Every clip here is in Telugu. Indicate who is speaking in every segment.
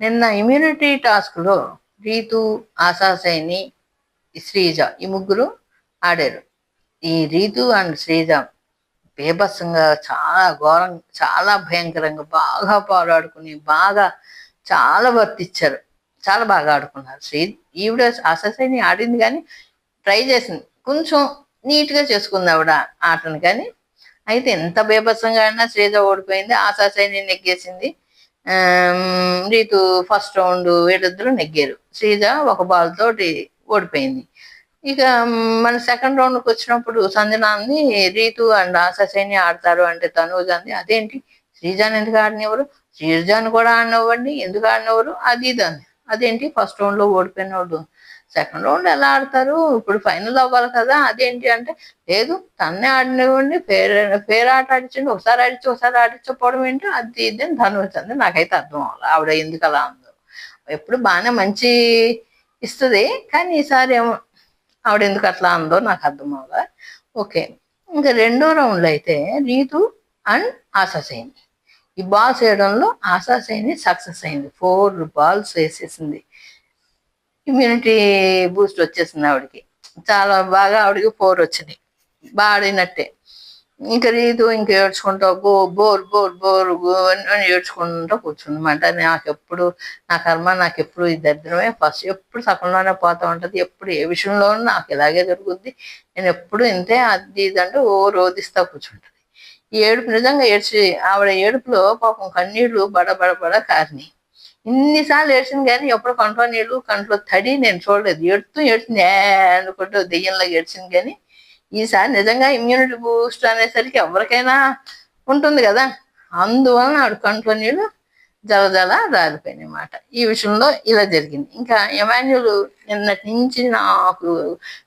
Speaker 1: నిన్న ఇమ్యూనిటీ టాస్క్లో రీతు ఆశాసైని శ్రీజ ఈ ముగ్గురు ఆడారు. ఈ రీతు అండ్ శ్రీజ బీభత్సంగా చాలా ఘోరం చాలా భయంకరంగా బాగా పోరాడుకుని బాగా చాలా వర్తిచ్చారు చాలా బాగా ఆడుకున్నారు. శ్రీ ఈవిడ ఆశాసైని ఆడింది కానీ ట్రై చేసింది. కొంచెం నీట్గా చేసుకుంది ఆవిడ ఆటను కానీ అయితే ఎంత బీభత్సంగా ఆడినా శ్రీజ ఓడిపోయింది ఆశాసైని నెగ్గేసింది. రీతు ఫస్ట్ రౌండ్ వీళ్ళిద్దరూ నెగ్గారు. శ్రీజ ఒక బాల్ తోటి ఓడిపోయింది. ఇక మన సెకండ్ రౌండ్కి వచ్చినప్పుడు సంజనాన్ని రీతు అండ్ ఆశాసైని ఆడతారు అంటే తనూజ్ అంది అదేంటి? శ్రీజాని ఎందుకు ఆడినవారు శ్రీజాని కూడా ఆడినవ్వండి ఎందుకు ఆడినవారు అది ఇది అంది. అదేంటి? ఫస్ట్ రౌండ్లో ఓడిపోయిన సెకండ్ రౌండ్ ఎలా ఆడతారు? ఇప్పుడు ఫైనల్ అవ్వాలి కదా అదేంటి అంటే లేదు తన్నే ఆడినవ్వండి ఫేర్ ఫేర్ ఆట ఆడించండి ఒకసారి ఆడించి ఒకసారి ఆడించకపోవడం ఏంటి అది ఇది అని ధను వచ్చింది. నాకైతే అర్థం అవ్వాలి ఆవిడ ఎందుకు అలా ఉందో ఎప్పుడు బాగానే మంచి ఇస్తుంది కానీ ఈసారి ఏమో ఆవిడ ఎందుకు అట్లా ఉందో నాకు అర్థం అవ్వాలి. ఓకే ఇంకా రెండో రౌండ్లో అయితే రీతు అండ్ ఆశాసేని ఈ బాల్స్ వేయడంలో ఆశాసేని సక్సెస్ అయింది. ఫోర్ బాల్స్ వేసేసింది. ఇమ్యూనిటీ బూస్ట్ వచ్చేసింది ఆవిడకి. చాలా బాగా ఆవిడకి ఫోర్ వచ్చింది బాడినట్టే ఇంకా రీతు ఇంకా ఏడ్చుకుంటా బో బోర్ బోర్ బోర్ గో అని ఏడ్చుకుంటూ కూర్చుందన్నమాట నాకు ఎప్పుడు నా కర్మ నాకు ఎప్పుడు ఈ దరిద్రమే. ఫస్ట్ ఎప్పుడు సకంలోనే పోతూ ఉంటుంది. ఎప్పుడు ఏ విషయంలోనూ నాకు ఇలాగే జరుగుద్ది. నేను ఎప్పుడు ఇంతే అది ఇది ఓ రోధిస్తూ కూర్చుంటుంది. ఈ ఏడుపు నిజంగా ఏడ్చి ఆవిడ ఏడుపులో పాపం కన్నీళ్ళు బడ బడ బడ కారినాయి. ఇన్నిసార్లు ఏడ్చింది కానీ ఎప్పుడు కంట్లో నీళ్ళు కంట్లో తడి నేను చూడలేదు. ఏడుతూ ఏడ్చింది అనుకుంటూ దెయ్యంలో ఏడ్చింది కానీ ఈసారి నిజంగా ఇమ్యూనిటీ బూస్ట్ అనేసరికి ఎవరికైనా ఉంటుంది కదా. అందువలన ఆడు కంట్లో నీళ్ళు జల జల రాలిపోయినాయి అన్నమాట. ఈ విషయంలో ఇలా జరిగింది. ఇంకా ఎమాన్యులు నిన్నటి నుంచి నాకు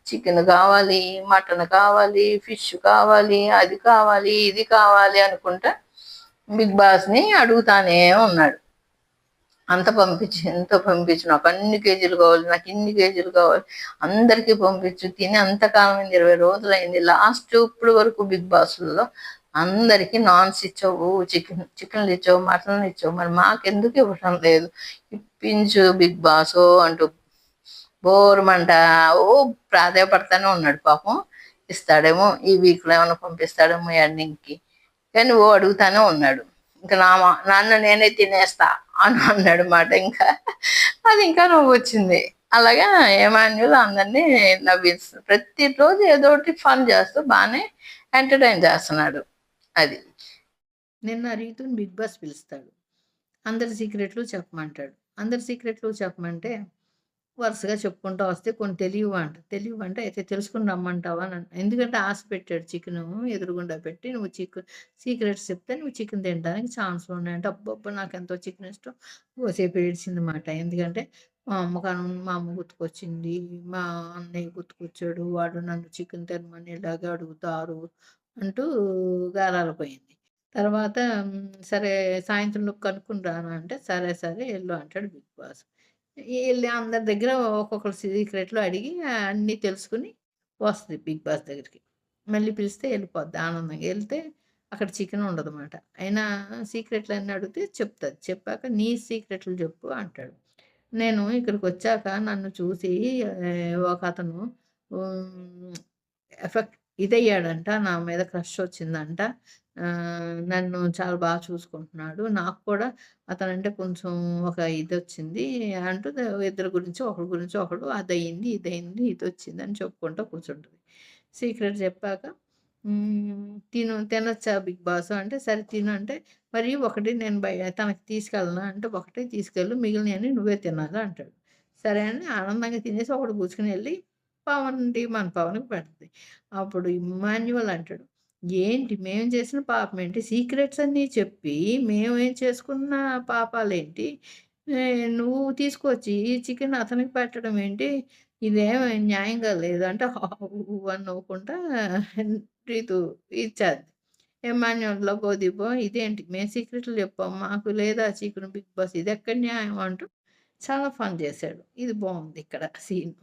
Speaker 1: చికెన్ కావాలి మటన్ కావాలి ఫిష్ కావాలి అది కావాలి ఇది కావాలి అనుకుంటా బిగ్ బాస్ని అడుగుతానే ఉన్నాడు. అంత పంపించి ఎంత పంపించు నాకు అన్ని కేజీలు కావాలి నాకు ఇన్ని కేజీలు కావాలి. అందరికీ పంపించు తిని అంతకాలం అయింది ఇరవై రోజులు అయింది. లాస్ట్ ఇప్పుడు వరకు బిగ్ బాస్లో అందరికీ నాన్స్ ఇచ్చావు చికెన్ చికెన్లు ఇచ్చావు మటన్లు ఇచ్చావు. మరి మాకెందుకు ఇవ్వటం లేదు? ఇప్పించు బిగ్ బాస్ అంటూ బోరమంట ఓ ప్రాధాయపడతానే ఉన్నాడు పాపం. ఇస్తాడేమో ఈ వీక్లో ఏమైనా పంపిస్తాడేమో ఎండింగ్కి కానీ ఓ అడుగుతానే ఉన్నాడు. ఇంకా నా మా- నాన్న నేనే తినేస్తా. అని అన్నాడు మాట ఇంకా. అది ఇంకా నువ్వు వచ్చింది. అలాగా ఏమాన్యులు అందరినీ నవ్విస్తు ప్రతిరోజు ఏదో ఒకటి ఫన్ చేస్తూ బాగానే ఎంటర్టైన్ చేస్తున్నాడు. అది. నిన్న రీతుని బిగ్ బాస్ పిలుస్తాడు. అందరి సీక్రెట్లు చెప్పమంటాడు. అందరి సీక్రెట్లు చెప్పమంటే వరుసగా చెప్పుకుంటూ వస్తే కొన్ని తెలియవు అంట తెలియవు అంటే అయితే తెలుసుకుని రమ్మంటావా అని అన్న- ఎందుకంటే ఆశ పెట్టాడు చికెన్ ఎదురుగుండా పెట్టి నువ్వు చికెన్ సీక్రెట్స్ చెప్తే నువ్వు చికెన్ తినడానికి ఛాన్స్ ఉన్నాయంటే అబ్బబ్బ నాకు ఎంతో చికెన్ ఇష్టం. ఓసేపు ఏడ్చింది మాట ఎందుకంటే మా అమ్మకాను మా అమ్మ గుర్తుకొచ్చింది. మా అన్నయ్య గుర్తుకొచ్చాడు. వాడు నన్ను చికెన్ తినమని ఇలాగే అడుగుతారు అంటూ గారాలపోయింది తర్వాత సరే సాయంత్రం నువ్వు కనుక్కుని రాను అంటే సరే సరే వెళ్ళు అంటాడు బిగ్ బాస్. వెళ్ళి అందరి దగ్గర ఒక్కొక్కరు సీక్రెట్లు అడిగి అన్నీ తెలుసుకుని వస్తుంది బిగ్ బాస్ దగ్గరికి. మళ్ళీ పిలిస్తే వెళ్ళిపోద్ది ఆనందంగా వెళ్తే అక్కడ చికెన్ ఉండదు అనమాట అయినా సీక్రెట్లు అన్నీ అడిగితే చెప్తుంది. చెప్పాక నీ సీక్రెట్లు చెప్పు అంటాడు. నేను ఇక్కడికి వచ్చాక నన్ను చూసి ఒక అతను ఎఫెక్ట్ ఇదయ్యాడంట నా మీద క్రష్ వచ్చిందంట నన్ను చాలా బాగా చూసుకుంటున్నాడు. నాకు కూడా అతనంటే కొంచెం ఒక ఇది వచ్చింది అంటూ ఇద్దరి గురించి ఒకరి గురించి ఒకడు అది అయింది ఇది అయింది ఇది వచ్చింది అని చెప్పుకుంటూ కూర్చుంటుంది. సీక్రెట్ చెప్పాక తిను తినొచ్చా బిగ్ బాస్? అంటే సరే తిను అంటే మరి ఒకటి నేను బయ తనకి తీసుకెళ్ళనా? అంటే ఒకటి తీసుకెళ్ళు మిగిలినవి నువ్వే తినాలి అంటాడు. సరే అని ఆనందంగా తినేసి ఒకటి కూర్చుని వెళ్ళి పవన్కి మన పవన్కి పెడుతుంది. అప్పుడు ఇమాన్యువల్ అంటాడు ఏంటి? మేము చేసిన పాపం ఏంటి సీక్రెట్స్ అన్నీ చెప్పి మేము ఏం చేసుకున్న పాపాలేంటి? నువ్వు తీసుకొచ్చి చికెన్ అతనికి పెట్టడం ఏంటి? ఇదేం న్యాయంగా లేదు అంటే అని నవ్వుకుంటా రీతు ఇచ్చాది. ఎమాన్యుల్లో బోధిపో ఇదేంటి? మేము సీక్రెట్లు చెప్పాం మాకు లేదా చికెన్ బిగ్ బాస్? ఇది ఎక్కడ న్యాయం అంటూ చాలా ఫన్ చేశాడు. ఇది బాగుంది ఇక్కడ సీన్.